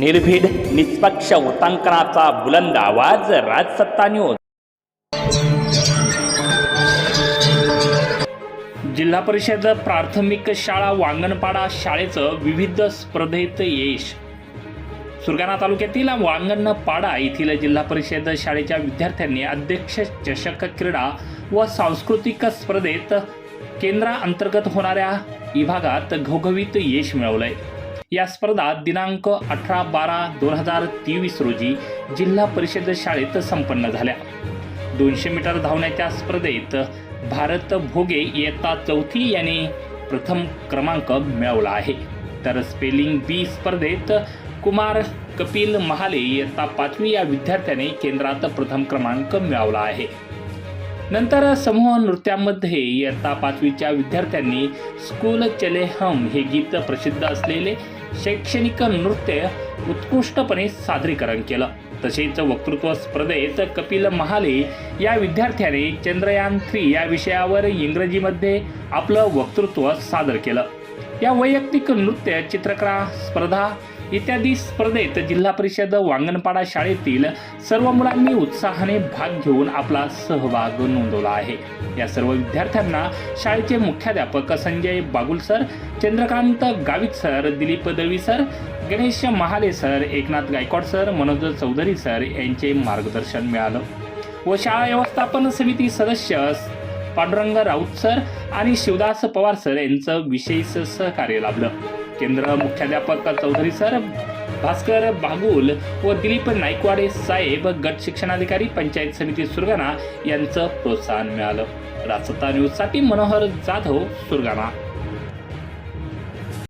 निर्भीड निष्पक्ष वृत्तांकनाचा बुलंद आवाज राजसत्ता न्यूज जिल्हा परिषद प्राथमिक शाळा वांगणपाडा शाळेचं विविध स्पर्धेत यश. सुरगाणा तालुक्यातील वांगणपाडा येथील जिल्हा परिषद शाळेच्या विद्यार्थ्यांनी अध्यक्ष चषक क्रीडा व सांस्कृतिक स्पर्धेत केंद्राअंतर्गत होणाऱ्या विभागात घवघवीत यश मिळवलंय. या स्पर्धा दिनांक अठरा बारा दोन हजार तेवीस रोजी जिल्हा परिषद शाळेत संपन्न झाल्या. दोनशे मीटर धावण्याच्या स्पर्धेत भारत भोगे इयत्ता चौथी याने प्रथम क्रमांक मिळवला आहे. तर स्पेलिंग बी स्पर्धेत कुमार कपिल महाले इयत्ता पाचवी या विद्यार्थ्याने केंद्रात प्रथम क्रमांक मिळवला आहे. नंतर समूह नृत्यामध्ये इयत्ता पाचवीच्या विद्यार्थ्यांनी स्कूल चले हम हे गीत प्रसिद्ध असलेले शैक्षणिक नृत्य उत्कृष्टपणे सादरीकरण केलं. तसेच वक्तृत्व स्पर्धेत कपिल महाले या विद्यार्थ्याने चंद्रयान थ्री या विषयावर इंग्रजीमध्ये आपलं वक्तृत्व सादर केलं. या वैयक्तिक नृत्य चित्रकला स्पर्धा इत्यादी स्पर्धेत जिल्हा परिषद वांगणपाडा शाळेतील सर्व मुलांनी उत्साहाने भाग घेऊन आपला सहभाग नोंदवला आहे. या सर्व विद्यार्थ्यांना शाळेचे मुख्याध्यापक Sanjay Bagul sir Chandrakant Gavit sir Dilip Dalvi sir Ganesh Mahale sir Eknath Gaikwad sir Manoj Chaudhari sir यांचे मार्गदर्शन मिळालं. व शाळा व्यवस्थापन समिती सदस्य पांडुरंग राऊत सर आणि शिवदास पवार सर यांचं विशेष सहकार्य लाभलं. केंद्र मुख्याध्यापक चौधरी सर भास्कर बागुल व दिलीप नायकवाडे साहेब गट शिक्षणाधिकारी पंचायत समिती सुरगाणा यांचं प्रोत्साहन मिळालं. राजसत्ता न्यूजसाठी मनोहर जाधव सुरगाणा.